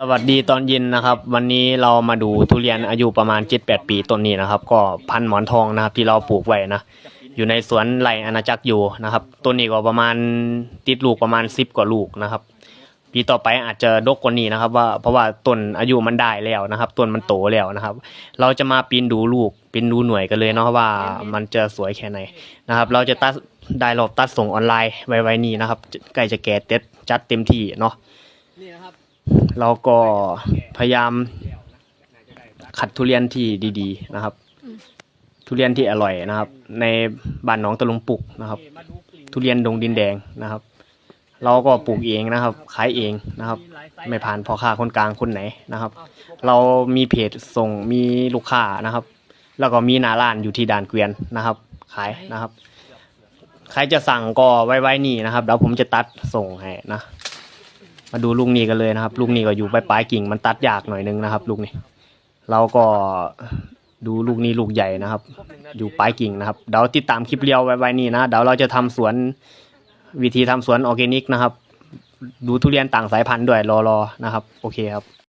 สวัสดีตอนเย็นนะครับ วันนี้เรามาดูทุเรียนอายุประมาณ 7-8 ปีต้นนี้นะครับ ก็พันหมอนทองนะครับ ที่เราปลูกไว้นะ อยู่ในสวนไร่อาณาจักรอยู่นะครับต้นนี้ก็ประมาณติดลูกประมาณ 10 กว่าลูกนะครับ ปีต่อไปอาจจะดกกว่านี้นะครับ ว่าเพราะว่าต้นอายุมันได้แล้วนะครับต้นมันโตแล้วนะครับ เราจะมาปีนดูลูกปีนดูหน่วยกันเลยเนาะว่ามันจะสวยแค่ไหนนะครับ เราจะตัดได้รอบตัดส่งออนไลน์ไวๆนี่นะครับใกล้จะแก่เต็ดจัดเต็มที่เนาะนี่นะครับ เราก็พยายามขัดทุเรียนที่ดีๆนะครับ ทุเรียนที่อร่อยนะครับ ในบ้านหน้องตะลุงปุกนะครับมาดูกลิ่นทุเรียนดงดินแดงนะครับ เราก็ปลูกเองนะครับขายเองนะครับหลายซส์ไม่ผ่านพ่อค้าคนกลางคนไหนนะครับ เรามีเพจส่งมีลูกค้านะครับ แล้วก็มีหน้าร้านอยู่ที่ด่านเกวียนนะครับ ขายนะครับ ใครจะสั่งก็ไว้ไว้นี่นะครับเดี๋ยวผมจะตัดส่งให้นะ มาดูลูกนี้กันเลยนะครับ ลูกนี้ก็อยู่ปลายปลายๆกิ่งมันตัดยากหน่อยนึงนะครับ ลูกนี้ เราก็ดูลูกนี้ลูกใหญ่นะครับ อยู่ปลายกิ่งนะครับเดี๋ยวติดตามคลิปเรียวไว้ไว้นี่นะเดี๋ยวเราจะทำสวนวิธีทำสวนออร์แกนิกนะครับ ดูทุเรียนต่างสายพันธุ์ด้วยรอๆนะครับ โอเคครับ